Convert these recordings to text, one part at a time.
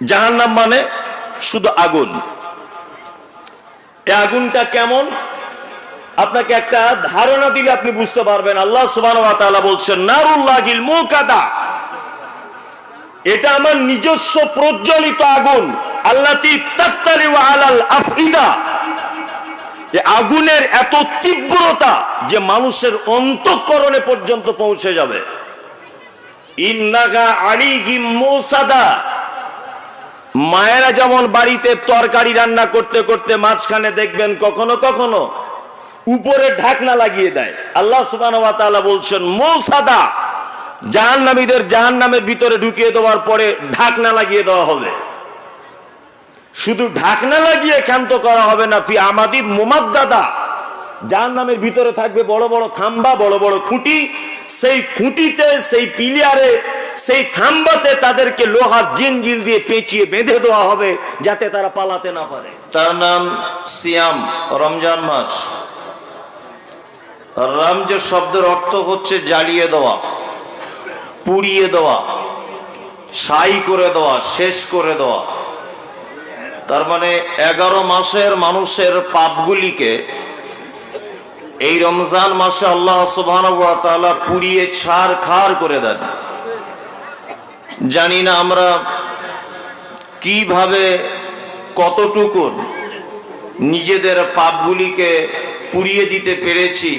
জাহান্নাম মানে শুধু আগুন। এই আগুনটা কেমন? আপনাকে একটা ধারণা দিলে আপনি বুঝতে পারবেন। আল্লাহ সুবহানাহু বলছেন, নারুল্লাহিল মুকাদা এটা আমার নিজস্ব প্রজ্বলিত আগুন। আল্লাতি তাত্তারি আলাল আফইদা। আগুনের এত তীব্রতা যে মানুষের অন্তঃকরণে পর্যন্ত পৌঁছে যাবে। ইন্নাগা আলিগিম মুসাদা মায়েরা যেমন বাড়িতে তরকারি রান্না করতে করতে মাঝখানে দেখবেন কখনো কখনো উপরে ঢাকনা লাগিয়ে দেয়। আল্লাহ বলছেন মৌসাদা জাহান্নামীদের জাহান্নামের ভিতরে ঢুকিয়ে দেওয়ার পরে ঢাকনা লাগিয়ে দেওয়া হবে। শুধু ঢাকনা লাগিয়ে ক্ষান্ত করা হবে না, ফি আমাদি মুমাদ্দাদা, জাহান্নামের ভিতরে থাকবে বড় বড় খাম্বা, বড় বড় খুঁটি। সেই খুঁটিতে, সেই পিলিয়ারে সেই খাম্বাতে তাদেরকে লোহার জিনজিল দিয়ে পেঁচিয়ে বেঁধে দেওয়া হবে যাতে তারা পালাতে না পারে। তার নাম সিয়াম, রমজান মাস। রমজ শব্দের অর্থ হচ্ছে জ্বালিয়ে দেওয়া, পুড়িয়ে দেওয়া, সাই করে দেওয়া, শেষ করে দেওয়া। তার মানে এগারো মাসের মানুষের পাপগুলিকে এই রমজান মাসে আল্লাহ সুবহান পুড়িয়ে ছাড় খাড় করে দেন। জানি না আমরা কীভাবে কতটুকু নিজেদের পাপগুলিকে পুড়িয়ে দিতে পেরেছি।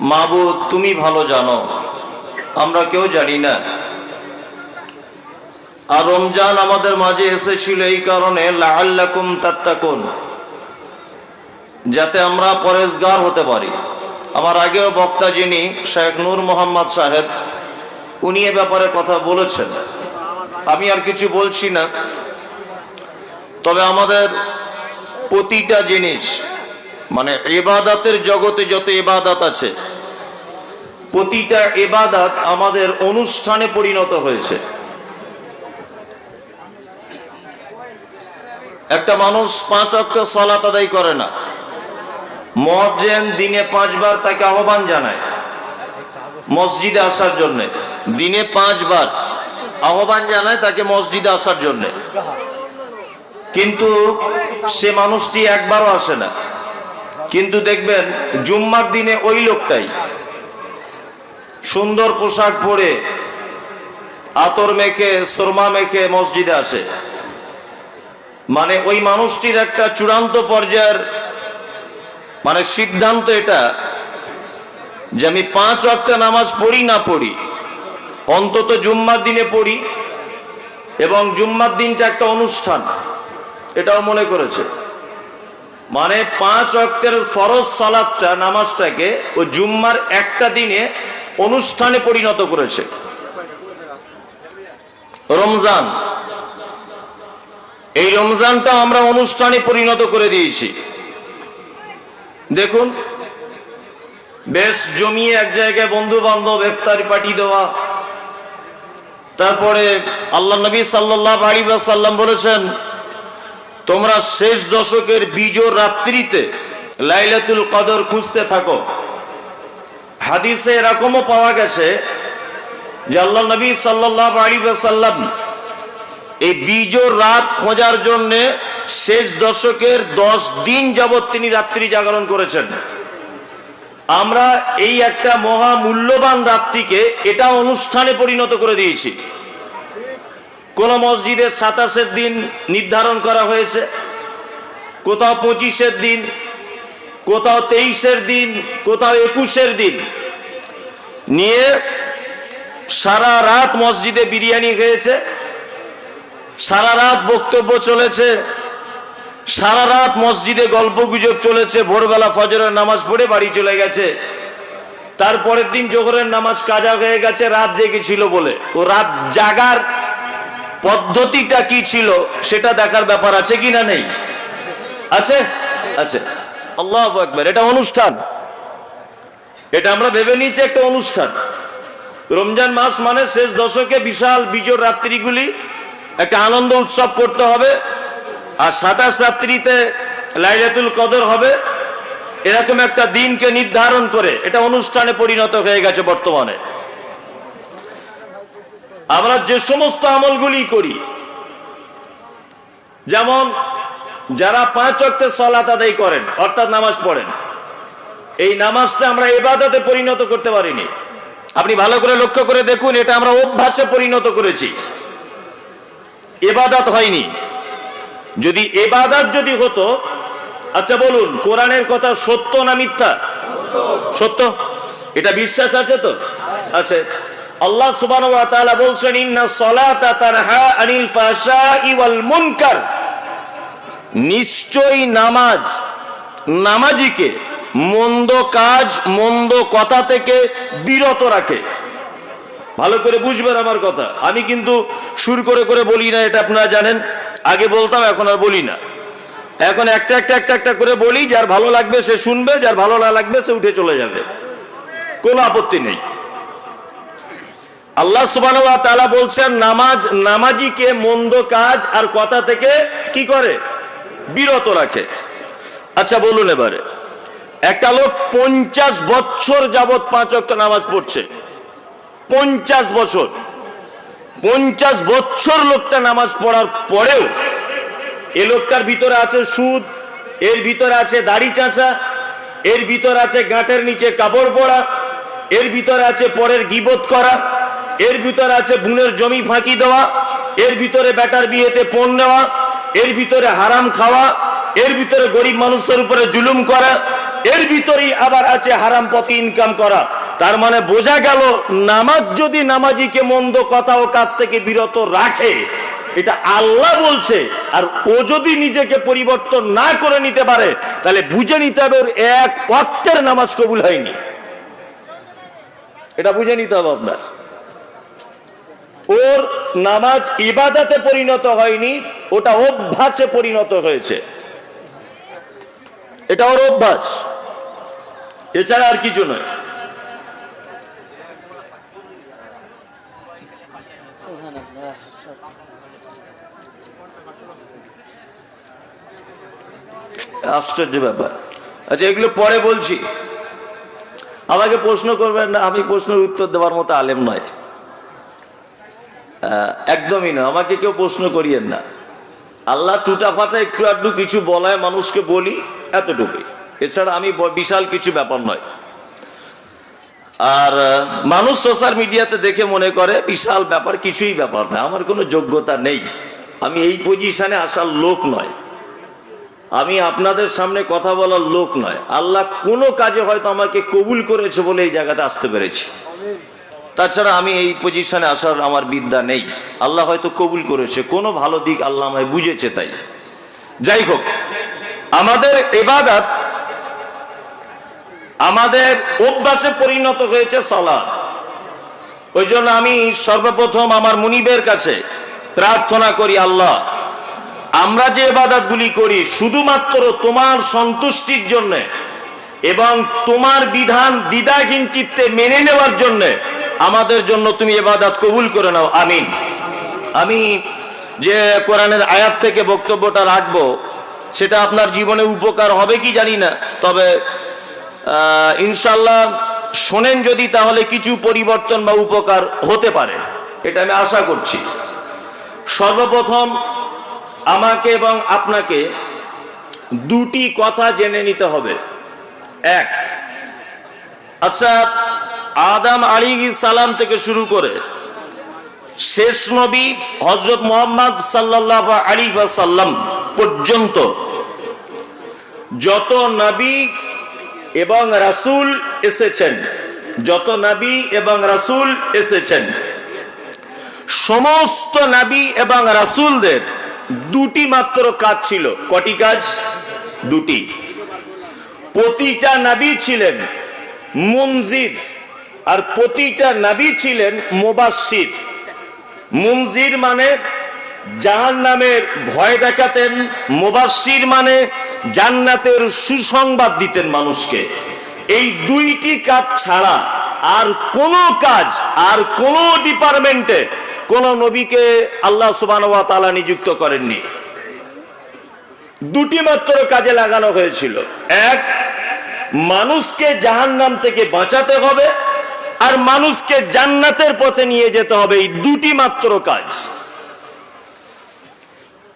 মাবুদ তুমি ভালো জানো, আমরা কেউ জানি না। আর রমজান আমাদের মাঝে এসেছিল এই কারণে লাল্লাকুম তাত্তাকুন, যাতে আমরা পরেশগার হতে পারি। আমার আগেও বক্তা যিনি, শেখ নূর মোহাম্মদ সাহেব উনি এ ব্যাপারে কথা বলেছেন। আমি আর কিছু বলছি না। তবে আমাদের প্রতিটা জিনিস মানে এবাদাতের জগতে যত এবাদাত আছে, প্রতিটা এবাদাত আমাদের অনুষ্ঠানে পরিণত হয়েছে। একটা মানুষ পাঁচ অক্ট সলাত আদায় করে না। মজ্জেন দিনে পাঁচবার তাকে আহ্বান জানায়, মসজিদে আসার জন্য। দিনে পাঁচবার আহ্বান জানায় তাকে মসজিদে আসার জন্য। কিন্তু সে মানুষটি একবারও আসে না। কিন্তু দেখবেন, জুম্মার দিনে ওই লোকটাই সুন্দর পোশাক পরে আতর মেখে, সুরমা মেখে মসজিদে আসে। মানে ওই মানুষটির একটা চূড়ান্ত পর্যায়ের মানে সিদ্ধান্ত এটা যে আমি পাঁচ অক্টা নামাজ পড়ি না পড়ি। অন্তত জুম্মার দিনে পড়ি এবং জুম্মার দিনটা একটা অনুষ্ঠান, এটাও মনে করেছে। মানে পাঁচ অক্টের ফরজ সালাদটা, নামাজটাকে ও জুম্মার একটা দিনে অনুষ্ঠানে পরিণত করেছে। রমজান, এই রমজানটা আমরা অনুষ্ঠানে পরিণত করে দিয়েছি। দেখুন, বেশ জমিয়ে এক জায়গায় বন্ধু বান্ধব ইফতারি পার্টি দেওয়া তারপরে আল্লাহ নবী সাল্লাহ আলী সাল্লাম বলেছেন, তোমরা শেষ দশকের বিজোর রাত্রিতে লাইলাতুল কদর খুঁজতে থাকো। হাদিসে এরকমও পাওয়া গেছে যে আল্লাহ নবী সাল্লাহ আলী সাল্লাম এই বিজোর রাত খোঁজার জন্যে শেষ দশকের দশ দিন যাবৎ তিনি রাত্রি জাগরণ করেছেন। আমরা এই একটা মহা মূল্যবান রাত্রিকে এটা অনুষ্ঠানে পরিণত করে দিয়েছি। কোন মসজিদের সাতাশের দিন নির্ধারণ করা হয়েছে, কোথাও পঁচিশের দিন, কোথাও তেইশের দিন, কোথাও একুশের দিন নিয়ে সারা রাত মসজিদে বিরিয়ানি খেয়েছে সারা রাত বক্তব্য চলেছে। সারা রাত মসজিদে গল্প গুজব চলেছে, ভোরবেলা ফজরের নামাজ পড়ে বাড়ি চলে গেছে। তারপরের দিন জোহরের নামাজ কাজা হয়ে গেছে, রাত জেগেছিল বলে। ও রাত জাগার পদ্ধতিটা কি ছিল সেটা দেখার ব্যাপার আছে কি না নেই? আছে? আছে। আল্লাহ একবার এটা অনুষ্ঠান। এটা আমরা ভেবে নিয়েছি একটা অনুষ্ঠান। রমজান মাস মানে শেষ দশকে বিশাল বিজোর রাত্রিগুলি, একটা আনন্দ উৎসব করতে হবে। আর সাতাশ রাত্রিতে লাইলাতুল কদর হবে। এরকম একটা দিনকে নির্ধারণ করে এটা অনুষ্ঠানে পরিণত হয়ে গেছে বর্তমানে। আমরা যে সমস্ত আমলগুলি করি, যেমন যারা পাঁচ অক্টের সলাত আদায় করেন, অর্থাৎ নামাজ পড়েন, এই নামাজটা আমরা এবাদতে পরিণত করতে পারিনি। আপনি ভালো করে লক্ষ্য করে দেখুন, এটা আমরা অভ্যাসে পরিণত করেছি। এবাদাত হয়নি। যদি এবাদাত যদি হতো আচ্ছা বলুন, কোরআনের কথা সত্য না মিথ্যা? সত্য? এটা বিশ্বাস আছে তো? আছে। আল্লাহ সুবহানাহু ওয়া বলছেন, ইন্না সলাতা তানহা আনিল ফাহশাই ওয়াল মুনকার। নিশ্চয়ই নামাজ নামাজিকে মন্দ কাজ, মন্দ কথা থেকে বিরত রাখে। ভালো করে বুঝবেন আমার কথা। আমি কিন্তু সুর করে করে বলি না, এটা আপনারা জানেন। আগে বলতাম, এখন আর বলি না। এখন একটা একটা একটা একটা করে বলি, যার ভালো লাগবে সে শুনবে, যার ভালো না লাগবে সে উঠে চলে যাবে। কোনো আপত্তি নেই। আল্লাহ সুবহানাহু ওয়া তাআলা বলছেন, নামাজ, নামাজিকে মন্দ কাজ আর কথা থেকে কি করে? বিরত রাখে। আচ্ছা বলুন এবারে। একটা লোক পঞ্চাশ বছর যাবত পাঁচ অক্ট নামাজ পড়ছে। পঞ্চাশ বছর। পঞ্চাশ বছর লোকটা নামাজ পড়ার পরেও এ লোকটার ভিতরে আছে সুদ, এর ভিতরে আছে দাড়ি চাঁচা, এর ভিতরে আছে গাঁটের নিচে কাপড় পরা, এর ভিতরে আছে পরের গিবত করা, এর ভিতরে আছে বুনের জমি ফাঁকি দেওয়া, এর ভিতরে বেটার বিয়েতে পণ নেওয়া, এর ভিতরে হারাম খাওয়া, এর ভিতরে গরিব মানুষের উপরে জুলুম করা, এর ভিতরেই আবার আছে হারাম পথে ইনকাম করা। তার মানে বোঝা গেল নামাজ যদি নামাজিকে মন্দ কথা ও কাজ থেকে বিরত রাখে, এটা আল্লাহ বলছে, আর ও যদি নিজেকে পরিবর্তন না করে নিতে পারে, তাহলে বুঝে নিতে হবে ওর এক ওয়াক্তের নামাজ কবুল হয়নি। এটা বুঝে নিতে হবে আপনার। ওর নামাজ ইবাদাতে পরিণত হয়নি, ওটা অভ্যাসে পরিণত হয়েছে। এটা ওর অভ্যাস। এছাড়া আর কিছু নয়। আশ্চর্য ব্যাপার। আচ্ছা এগুলো পরে বলছি। আমাকে প্রশ্ন করবেন না, আমি প্রশ্নের উত্তর দেওয়ার মতো আলেম নয়। একদমই না, আমাকে কেউ প্রশ্ন করিয়েন না। আল্লাহ টুটা ফাটা একটু আধটু কিছু বলায় মানুষকে বলি, এতটুকুই। এছাড়া আমি বিশাল কিছু ব্যাপার নয়। আর মানুষ সোশ্যাল মিডিয়াতে দেখে মনে করে, বিশাল ব্যাপার, কিছুই ব্যাপার না। আমার কোনো যোগ্যতা নেই। আমি এই পজিশনে আসার লোক নয়। আমি আপনাদের সামনে কথা বলার লোক নয়। আল্লাহ কোনো কাজে হয়তো আমাকে কবুল করেছে বলে এই জায়গাতে আসতে পেরেছি। তাছাড়া আমি এই পজিশনে আসার আমার বিদ্যা নেই। আল্লাহ হয়তো কবুল করেছে। কোনো ভালো দিক আল্লাহ আমায় বুঝেছে তাই। যাই হোক, আমাদের এবাদাত আমাদের অভ্যাসে পরিণত হয়েছে সালাদ। ওই জন্য আমি সর্বপ্রথম আমার মুনিবের কাছে প্রার্থনা করি, আল্লাহ আমরা যে এবাদাতগুলি করি শুধুমাত্র তোমার সন্তুষ্টির জন্য এবং তোমার বিধান দ্বিধাহীন চিত্তে মেনে নেওয়ার জন্য আমাদের জন্য তুমি এবাদাত কবুল করে নাও, আমিন। আমি যে কোরআনের আয়াত থেকে বক্তব্যটা রাখব, সেটা আপনার জীবনে উপকার হবে কি জানি না, তবে ইনশাল্লাহ শোনেন যদি তাহলে কিছু পরিবর্তন বা উপকার হতে পারে, এটা আমি আশা করছি। সর্বপ্রথম আমাকে এবং আপনাকে দুটি কথা জেনে নিতে হবে। এক আচ্ছা আদাম আলী সালাম থেকে শুরু করে শেষ নবী হজরত মোহাম্মদ সাল্লাহ আলী সাল্লাম পর্যন্ত যত নবী এবং রাসূল এসেছেন, যত নবী এবং রাসূল এসেছেন, সমস্ত নবী এবং রাসূলদের দুটি মাত্র কাজ ছিল। কটি কাজ? দুটি। প্রতিটা নবী ছিলেন মুনজির, আর প্রতিটা নবী ছিলেন মোবাসির মুনজির মানে জাহান নামের ভয় দেখাতেন মোবাসির মানে জান্নাতের সুসংবাদ দিতেন মানুষকে। এই দুইটি কাজ ছাড়া আর কোনো কাজ, আর কোনো ডিপার্টমেন্টে কোন নবীকে আল্লাহ সুবাহ নিযুক্ত করেননি। দুটি মাত্র কাজে লাগানো হয়েছিল। এক, মানুষকে জাহান্নাম থেকে বাঁচাতে হবে আর মানুষকে জান্নাতের পথে নিয়ে যেতে হবে এই দুটি মাত্র কাজ।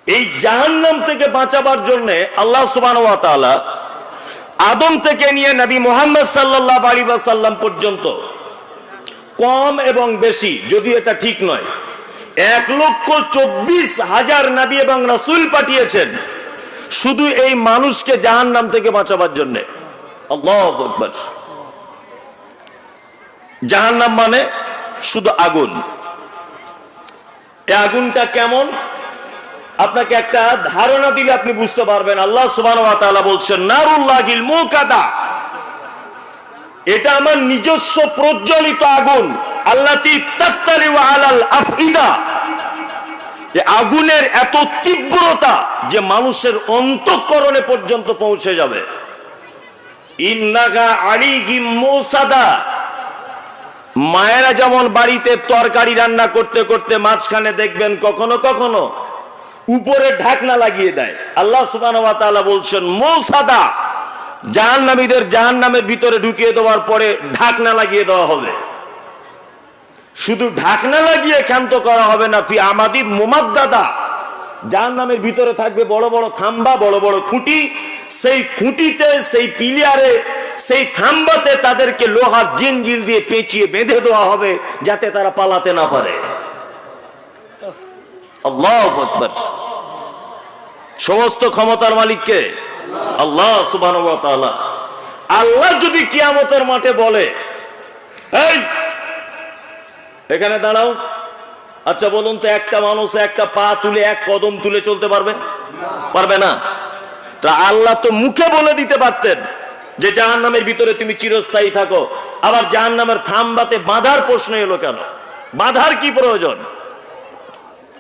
এই জাহান্নাম থেকে বাঁচাবার জন্য আল্লাহ সুবহানাহু আদম থেকে নিয়ে নবী মোহাম্মদ সাল্লাল্লাহু আলাইহি ওয়াসাল্লাম পর্যন্ত কম এবং বেশি, যদিও এটা ঠিক নয়। এক লক্ষ চব্বিশ হাজার নবী এবং রাসূল পাঠিয়েছেন। শুধু এই মানুষকে জাহান্নাম থেকে বাঁচাবার জন্য। আকবার। জাহান্নাম মানে শুধু আগুন। এই আগুনটা কেমন? আপনাকে একটা ধারণা দিলে আপনি বুঝতে পারবেন। আল্লাহ তাআলা বলছেন, নারুল্লাহিল মুকাদা এটা আমার নিজস্ব প্রজ্বলিত আগুন, আল্লাতি তাত্তালিউ আলাল আফইদা। এই আগুনের এত তীব্রতা যে মানুষের অন্তঃকরণে পর্যন্ত পৌঁছে যাবে। মায়েরা যেমন বাড়িতে তরকারি রান্না করতে করতে মাঝখানে দেখবেন কখনো কখনো উপরে ঢাকনা লাগিয়ে দেয়। আল্লাহ তাআলা বলছেন, মৌসাদা। জাহান্নামীদের জাহান্নামের ভিতরে ঢুকিয়ে দেওয়ার পরে ঢাকনা লাগিয়ে দেওয়া হবে। শুধু ঢাকনা লাগিয়ে ক্ষান্ত করা হবে না, ফি আমাদি মোমাদ্দাদা। জাহান্নামের ভিতরে থাকবে বড় বড় খাম্বা, বড় বড় খুঁটি। সেই খুঁটিতে, সেই পিলিয়ারে সেই খাম্বাতে তাদেরকে লোহার জিনজিল দিয়ে পেঁচিয়ে বেঁধে দেওয়া হবে যাতে তারা পালাতে না পারে। সমস্ত ক্ষমতার মালিককে আল্লাহ তাআলা। আল্লাহ যদি কিয়ামতের মাঠে বলে এখানে দাঁড়াও। আচ্ছা বলুন তো, একটা মানুষ একটা পা তুলে এক কদম তুলে চলতে পারবে? পারবে না। তা আল্লাহ তো মুখে বলে দিতে পারতেন যে জাহান্নামের ভিতরে তুমি চিরস্থায়ী থাকো। আবার জাহান্নামের থামবাতে বাঁধার প্রশ্ন এলো কেন? বাঁধার কি প্রয়োজন?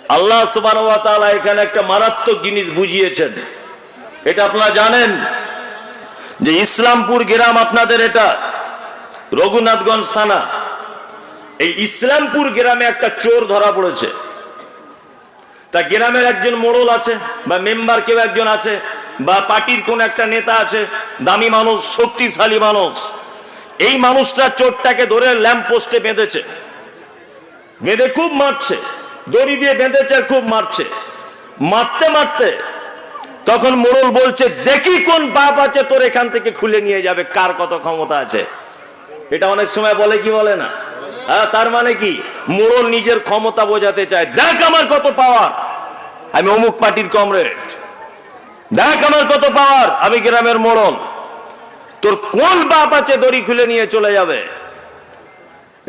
আল্লাহ তাআলা এখানে একটা মারাত্মক জিনিস বুঝিয়েছেন। এটা আপনারা জানেন যে ইসলামপুর গ্রাম আপনাদের এটা রঘুনাথগঞ্জ থানা। এই ইসলামপুর গ্রামে একটা চোর ধরা পড়েছে। তা গ্রামের একজন মোড়ল আছে বা মেম্বার কেউ একজন আছে বা পার্টির কোন একটা নেতা আছে, দামি মানুষ, শক্তিশালী মানুষ। এই মানুষটা চোরটাকে ধরে ল্যাম্প পোস্টে বেঁধেছে। বেঁধে খুব মারছে। দড়ি দিয়ে বেঁধেছে আর খুব মারছে। মারতে মারতে তখন মোড়ল বলছে, দেখি কোন বাপ আছে তোর এখান থেকে খুলে নিয়ে যাবে, কার কত ক্ষমতা আছে? এটা অনেক সময় বলে কি বলে না? হ্যাঁ তার মানে কি? মোড়ল নিজের ক্ষমতা বোঝাতে চায়, দেখ আমার কত পাওয়ার আমি অমুক পার্টির কমরেড দেখ আমার কত পাওয়ার আমি গ্রামের মোড়ল। তোর কোন বাপ আছে দড়ি খুলে নিয়ে চলে যাবে?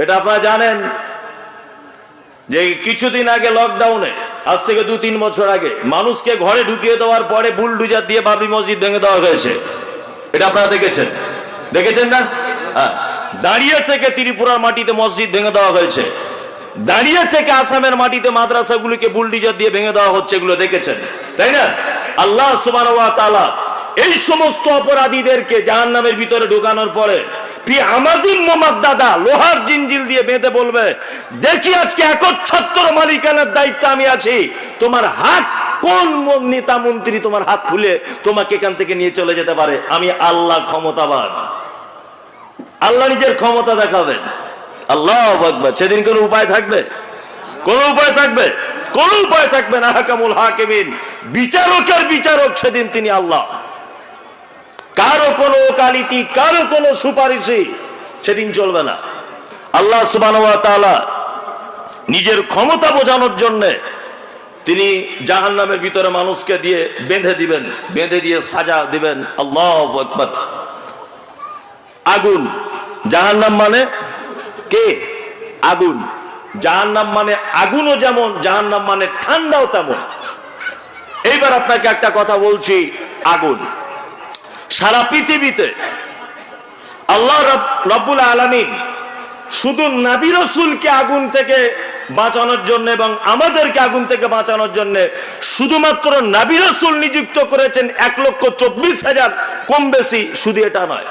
এটা আপনারা জানেন যে কিছুদিন আগে লকডাউনে আজ থেকে দু, তিন বছর আগে মানুষকে ঘরে ঢুকিয়ে দেওয়ার পরে বুলডুজার দিয়ে বাবরি মসজিদ ভেঙে দেওয়া হয়েছে। এটা আপনারা দেখেছেন? দেখেছেন না? হ্যাঁ। দাঁড়িয়ে থেকে ত্রিপুরার মাটিতে মসজিদ ভেঙে দেওয়া হয়েছে। দাঁড়িয়ে থেকে আসামের মাটিতে মাদ্রাসাগুলিকে বুলডিজার দিয়ে ভেঙে দেওয়া হচ্ছে এগুলো দেখেছেন? তাই না? আল্লাহ ওয়া এই সমস্ত অপরাধীদেরকে জাহান্নামের ভিতরে ঢোকানোর পরে আমি আল্লাহ আল্লাহ নিজের ক্ষমতা দেখাবেন। আল্লাহ সেদিন কোনো উপায় থাকবে? কোন উপায় থাকবে? কোন উপায় থাকবে না হাকামুল হাকিমিন। বিচারকের বিচারক সেদিন তিনি আল্লাহ। কারও কোনো ওকালিতি কারও কোনো সুপারিশই সেদিন চলবে না। আল্লাহ তাআলা নিজের ক্ষমতা বোঝানোর জন্য তিনি জাহান্নামের ভিতরে মানুষকে দিয়ে বেঁধে দিবেন, বেঁধে দিয়ে সাজা দিবেন। আল্লাহ আগুন, জাহান্নাম মানে কে? আগুন। জাহান্নাম মানে আগুনও যেমন, জাহান্নাম মানে ঠান্ডাও তেমন। এইবার আপনাকে একটা কথা বলছি, আগুন। সারা পৃথিবীতে। আল্লাহ রব- রব্বুল আলামিন শুধু নাবি রসুলকে আগুন থেকে বাঁচানোর জন্য এবং আমাদেরকে আগুন থেকে বাঁচানোর জন্য শুধুমাত্র নাবি রসুল নিযুক্ত করেছেন এক লক্ষ চব্বিশ হাজার কম বেশি, শুধু এটা নয়।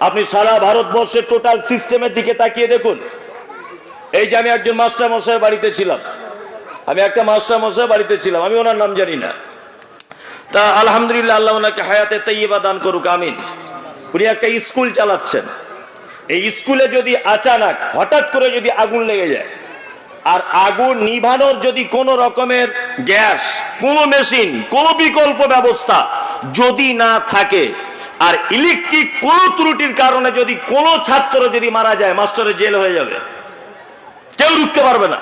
আপনি সারা ভারতবর্ষের টোটাল সিস্টেমের দিকে তাকিয়ে দেখুন। এই যে আমি একজন মাস্টার মশাইয়ের বাড়িতে ছিলাম। আমি একটা মাস্টার মশাই বাড়িতে ছিলাম, আমি ওনার নাম জানি না। তা আলহামদুলিল্লাহ আল্লাহ ওনাকে হায়াতে তাইয়্যিবা দান করুক, আমিন। উনি একটা স্কুল চালাচ্ছেন। এই স্কুলে যদি আচানক, হঠাৎ করে যদি আগুন লেগে যায়, আর আগুন নিভানোর যদি কোনো রকমের গ্যাস, কোন মেশিন, কোন বিকল্প ব্যবস্থা যদি না থাকে, আর ইলেকট্রিক কোন ত্রুটির কারণে যদি কোন ছাত্র যদি মারা যায় মাস্টারের জেল হয়ে যাবে। কেউ রুখতে পারবে না।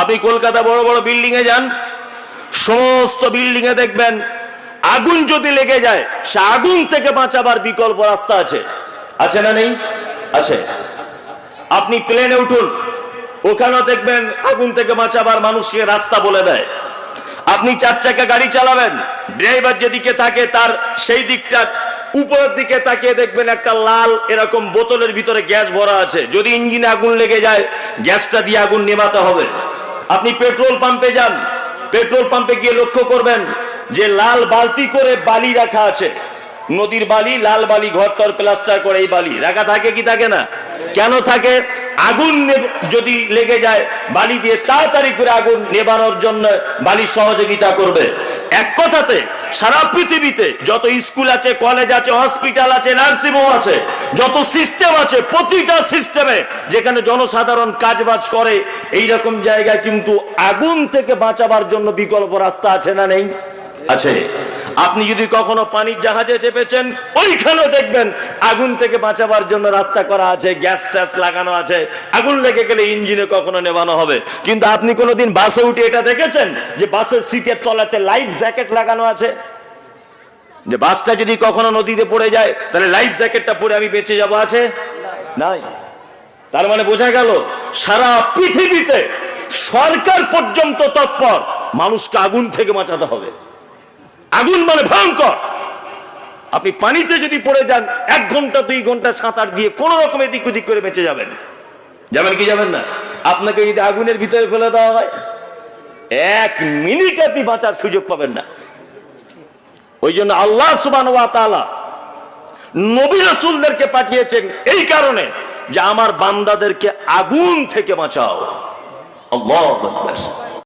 আপনি কলকাতা বড় বড় বিল্ডিং এ যান সমস্ত বিল্ডিং এ দেখবেন, আগুন যদি লেগে যায়, সে আগুন থেকে বাঁচাবার বিকল্প রাস্তা আছে। আছে না নেই? আছে। আপনি প্লেনে উঠুন, ওখানেও দেখবেন আগুন থেকে বাঁচাবার মানুষকে রাস্তা বলে দেয়। আপনি চার চাকা গাড়ি চালাবেন ড্রাইভার যেদিকে থাকে তার সেই দিকটা উপরের দিকে তাকিয়ে দেখবেন একটা লাল এরকম বোতলের ভিতরে গ্যাস ভরা আছে। যদি ইঞ্জিনে আগুন লেগে যায়, গ্যাসটা দিয়ে আগুন নেভাতে হবে। আপনি পেট্রোল পাম্পে যান পেট্রোল পাম্পে গিয়ে লক্ষ্য করবেন যে লাল বালতি করে বালি রাখা আছে। নদীর বালি, লাল বালি ঘর তর প্লাস্টার করে এই বালি। রাখা থাকে কি থাকে না? কেন থাকে? আগুন যদি লেগে যায় বালি দিয়ে, তাড়াতাড়ি করে আগুন নেবানোর জন্য বালি সহযোগিতা করবে। এক কথাতে, সারা পৃথিবীতে যত স্কুল আছে, কলেজ আছে, হসপিটাল আছে নার্সিং হোম আছে, যত সিস্টেম আছে, প্রতিটা সিস্টেমে যেখানে জনসাধারণ কাজবাজ করে এই রকম জায়গায় কিন্তু আগুন থেকে বাঁচাবার জন্য বিকল্প রাস্তা আছে না নেই? আছে। আপনি যদি কখনো পানির জাহাজে চেপেছেন ওইখানে দেখবেন আগুন থেকে বাঁচাবার জন্য রাস্তা করা আছে, গ্যাস ট্যাস লাগানো আছে। আগুন লেগে গেলে ইঞ্জিনে কখনো নেবানো হবে। কিন্তু আপনি কোনোদিন বাসে উঠে এটা দেখেছেন? যে বাসের সিটের তলাতে লাইফ জ্যাকেট লাগানো আছে? যে বাসটা যদি কখনো নদীতে পড়ে যায়, তাহলে লাইফ জ্যাকেটটা পরে আমি বেঁচে যাব আছে? নাই। তার মানে বোঝা গেল, সারা পৃথিবীতে সরকার পর্যন্ত তৎপর, মানুষকে আগুন থেকে বাঁচাতে হবে। আগুন মানে ভয়ঙ্কর। আপনি পানিতে যদি পড়ে যান, এক ঘণ্টা, দুই ঘণ্টা সাঁতার দিয়ে কোন রকম এদিক ওদিক করে বেঁচে যাবেন। যাবেন কি যাবেন না? আপনাকে যদি আগুনের ভিতরে ফেলে দেওয়া হয়, এক মিনিট আপনি বাঁচার সুযোগ পাবেন না। ওই জন্য আল্লাহ সুবান নবী রসুলদেরকে পাঠিয়েছেন এই কারণে যে আমার বান্দাদেরকে আগুন থেকে বাঁচাও। আল্লাহ।